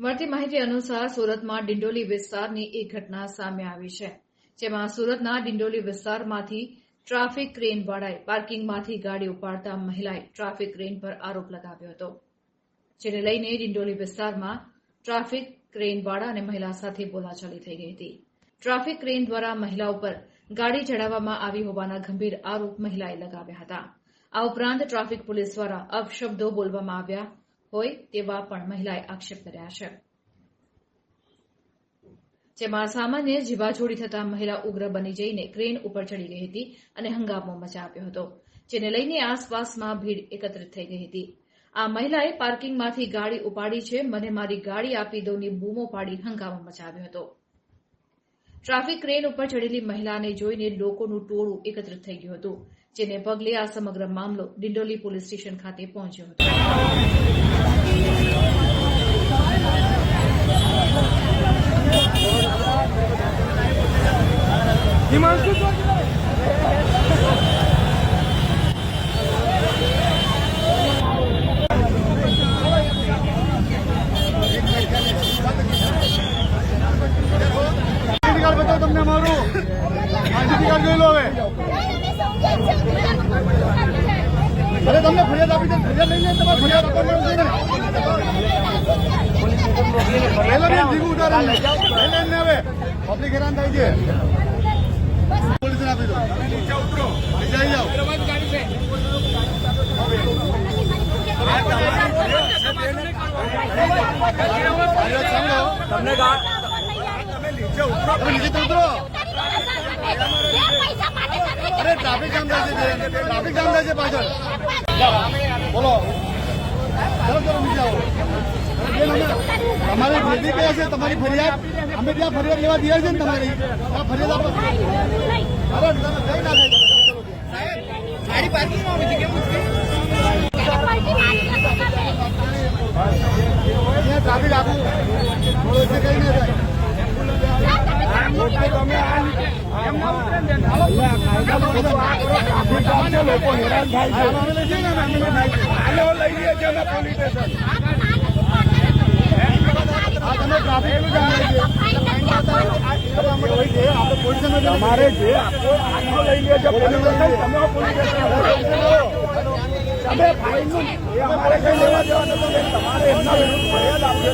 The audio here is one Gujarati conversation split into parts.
મળતી માહિતી અનુસાર સુરતમાં ડિંડોલી વિસ્તારની એક ઘટના સામે આવી છે, જેમાં સુરતના ડિંડોલી વિસ્તારમાંથી ટ્રાફિક ક્રેનવાળાએ પાર્કિંગમાંથી ગાડી ઉપાડતા મહિલાએ ટ્રાફિક ક્રેન પર આરોપ લગાવ્યો હતો, જેને લઈને ડિંડોલી વિસ્તારમાં ટ્રાફિક ક્રેનવાળા અને મહિલા સાથે બોલાચાલી થઈ ગઈ હતી. ટ્રાફિક ક્રેન દ્વારા મહિલા ઉપર ગાડી ચડાવવામાં આવી હોવાના ગંભીર આરોપ મહિલાએ લગાવ્યા હતા. આ ઉપરાંત ટ્રાફિક પોલીસ દ્વારા અપશબ્દો બોલવામાં આવ્યા હોય તેવા પણ મહિલાએ આક્ષેપ કર્યા છે. જેમાં સામાન્ય જીવાજોડી થતા મહિલા ઉગ્ર બની જઈને ક્રેન ઉપર ચડી ગઈ હતી અને હંગામો મચાવ્યો હતો, જેને લઈને આસપાસમાં ભીડ એકત્રિત થઈ ગઈ હતી. આ મહિલાએ પાર્કિંગમાંથી ગાડી ઉપાડી છે, મને મારી ગાડી આપી દોની બૂમો પાડી હંગામો મચાવ્યો હતો. ટ્રાફિક ક્રેન ઉપર ચડેલી મહિલાને જોઈને લોકોનું ટોળું એકત્રિત થઈ ગયું હતું. જેને પગલે આ સમગ્ર મામલો ડિંડોલી પોલીસ સ્ટેશન ખાતે પહોંચ્યો હતો. હિમાંશુ કાર્ડ બતાવો તમને અમારું. આઈડેન્ટી કાર્ડ જોઈ લો હવે. અરે તમને ફરિયાદ આપી દે, ફરિયાદ લઈને તમારે ફરિયાદ આપવાનું છે હેરાન થાય છે. તમને ગા- નીચે ઉતરો તમે નીચે તો ઉતરો અરે ટ્રાફિક જામ થાય છે ટ્રાફિક જામ થાય છે? પાછળ બોલો તમારી કયા છે તમારી ફરિયાદ અમે ત્યાં ફરિયાદ લેવા દે છે ને તમારી ફરિયાદ આપો અરે તમે કઈ અહીંયા ટ્રાફિક એટલે કઈ ના થાય. લોકો હેરાન થાય લઈ જઈએ ને અમે લઈ જઈએ. આનો લઈ લે છે ને પોલીસ સ્ટેશન આ તમે ટ્રાફિકનું જામ થાય છે આપણે પોલીસને તમારે જે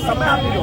તમે આપી દો.